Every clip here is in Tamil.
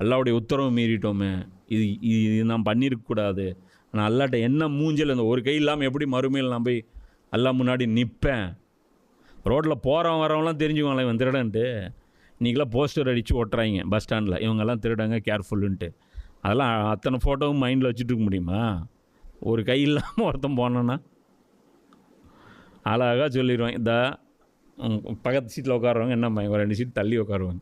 அல்லாவுடைய உத்தரவு மீறிட்டோமே. இது இது இது நான் பண்ணியிருக்கக்கூடாது நான் அல்லாட்ட என்ன மூஞ்சல் இந்த ஒரு கை இல்லாமல் எப்படி மறுமையில் நான் போய் அல்லா முன்னாடி நிற்பேன் ரோட்டில் போகிறவன் வரவங்களாம் தெரிஞ்சுக்குவாங்களே இவன் திருடன்ட்டு. இன்றைக்கெலாம் போஸ்டர் அடித்து ஒட்டுறாங்க பஸ் ஸ்டாண்டில் இவங்கெல்லாம் திருடங்க கேர்ஃபுல்லுன்ட்டு அதெல்லாம் அத்தனை ஃபோட்டோவும் மைண்டில் வச்சுட்டு முடியுமா? ஒரு கை இல்லாமல் ஒருத்தன் போனோன்னா? அழகாக சொல்லிடுவேன் இந்த பக்கத்து சீட்டில் உட்காருவாங்க என்ன பையன்? ஒரு ரெண்டு சீட் தள்ளி உட்காருவாங்க.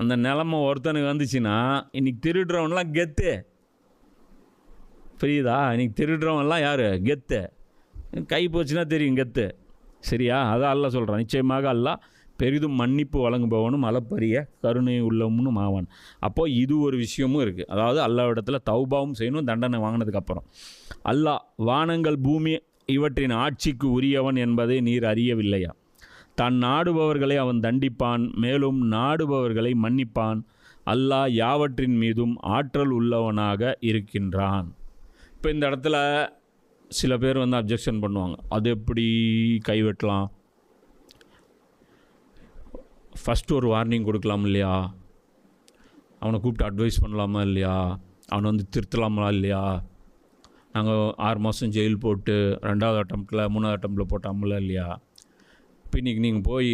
அந்த நிலமை ஒருத்தனுக்கு வந்துச்சுன்னா இன்னைக்கு திருடுறவன்லாம் கெத்து. புரியுதா? இன்றைக்கி திருடுறவன்லாம் யார்? கெத்து. கை போச்சுன்னா தெரியும் கெத்து. சரியா? அதான் அல்ல சொல்கிறான் நிச்சயமாக அல்ல பெரிதும் மன்னிப்பு வழங்குபவனும் அளப்பரிய கருணை உள்ளவனும் ஆவான். அப்போது இது ஒரு விஷயமும் இருக்குது அதாவது அல்லாவிடத்தில் தௌபாவும் செய்யணும் தண்டனை வாங்கினதுக்கப்புறம் அல்லாஹ் வானங்கள் பூமி இவற்றின் ஆட்சிக்கு உரியவன் என்பதை நீர் அறியவில்லையா? தான் நாடுபவர்களை அவன் தண்டிப்பான் மேலும் நாடுபவர்களை மன்னிப்பான். அல்லாஹ் யாவற்றின் மீதும் ஆற்றல் உள்ளவனாக இருக்கின்றான். இப்போ இந்த இடத்துல சில பேர் வந்து அப்ஜெக்ஷன் பண்ணுவாங்க. அது எப்படி கைவெட்டலாம்? ஃபஸ்ட்டு ஒரு வார்னிங் கொடுக்கலாம் இல்லையா? அவனை கூப்பிட்டு அட்வைஸ் பண்ணலாமா இல்லையா? அவனை வந்து திருத்தலாமா இல்லையா? நாங்கள் ஆறு மாதம் ஜெயில் போட்டு ரெண்டாவது அட்டம்ப்டில் மூணாவது அட்டம்ப்டில் போட்டாமல இல்லையா? இப்போ இன்றைக்கி நீங்கள் போய்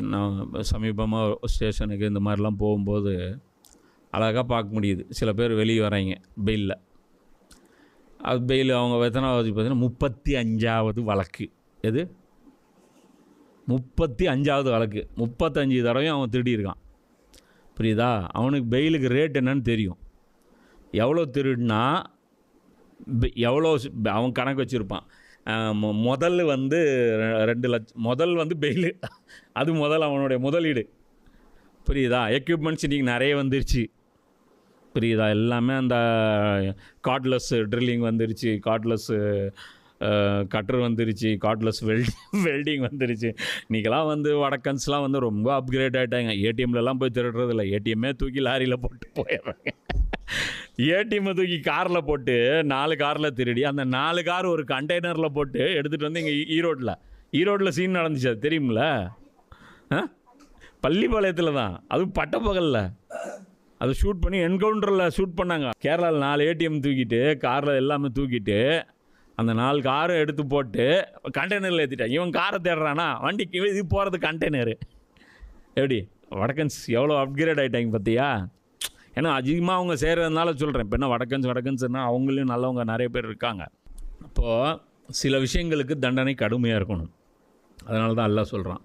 நான் சமீபமாக ஸ்டேஷனுக்கு இந்த மாதிரிலாம் போகும்போது அழகாக பார்க்க முடியுது. சில பேர் வெளியே வராங்க பெயிலில் அது பெயில் அவங்க எத்தனாவது பார்த்தீங்கன்னா முப்பத்தி அஞ்சாவது வழக்கு. எது? முப்பத்தி அஞ்சாவது வழக்கு. முப்பத்தஞ்சு தடவையும் அவன் திருடியிருக்கான். புரியுதா? அவனுக்கு பெயிலுக்கு ரேட் என்னன்னு தெரியும். எவ்வளோ திருடுனா எவ்வளோ அவன் கணக்கு வச்சுருப்பான். முதல் வந்து ரெ- ரெண்டு லட்சம் முதல் வந்து பெயிலு. அது முதல் அவனுடைய முதலீடு புரியுதா? எக்யூப்மெண்ட்ஸ் இன்றைக்கி நிறைய வந்துருச்சு. புரியுதா? எல்லாமே அந்த காட்லெஸ்ஸு ட்ரில்லிங் வந்துருச்சு. காட்லெஸ்ஸு கட்டர் வந்துருச்சு. காட்லெஸ் வெல்டிங் வெல்டிங் வந்துருச்சு. இன்றைக்கெல்லாம் வந்து வடக்கன்ஸ்லாம் வந்து ரொம்ப அப்கிரேட் ஆகிட்டாங்க ஏடிஎம்லலாம் போய் திருடுறதில்ல. ஏடிஎம்மே தூக்கி லாரியில் போட்டு போயிடுறாங்க. ஏடிஎம்மை தூக்கி காரில் போட்டு நாலு காரில் திருடி அந்த நாலு கார் ஒரு கண்டெய்னரில் போட்டு எடுத்துகிட்டு வந்து இங்கே ஈரோட்டில் ஈரோட்டில் சீன் நடந்துச்சு அது தெரியுமில்ல ஆ? பள்ளிப்பாளையத்தில் தான் அதுவும் பட்டப்பகலில் அதை ஷூட் பண்ணி என்கவுண்டரில் ஷூட் பண்ணாங்க. கேரளாவில் நாலு ஏடிஎம் தூக்கிட்டு காரில் எல்லாமே தூக்கிட்டு அந்த நாலு காரை எடுத்து போட்டு கண்டெய்னரில் ஏற்றிட்டாங்க இவன் காரை தேடுறானா? வண்டிக்கு இது போகிறது கண்டெய்னரு எப்படி? வடக்கன்ஸ் எவ்வளோ அப்கிரேட் ஆகிட்டாங்க பார்த்தியா ஏன்னா அதிகமாக அவங்க செய்கிறதுனால சொல்கிறேன் இப்போ என்ன வடக்கன்ஸ் வடக்கன்ஸ்னால் அவங்களையும் நல்லவங்க நிறைய பேர் இருக்காங்க. அப்போது சில விஷயங்களுக்கு தண்டனை கடுமையாக இருக்கணும். அதனால தான் எல்லாம் சொல்கிறான்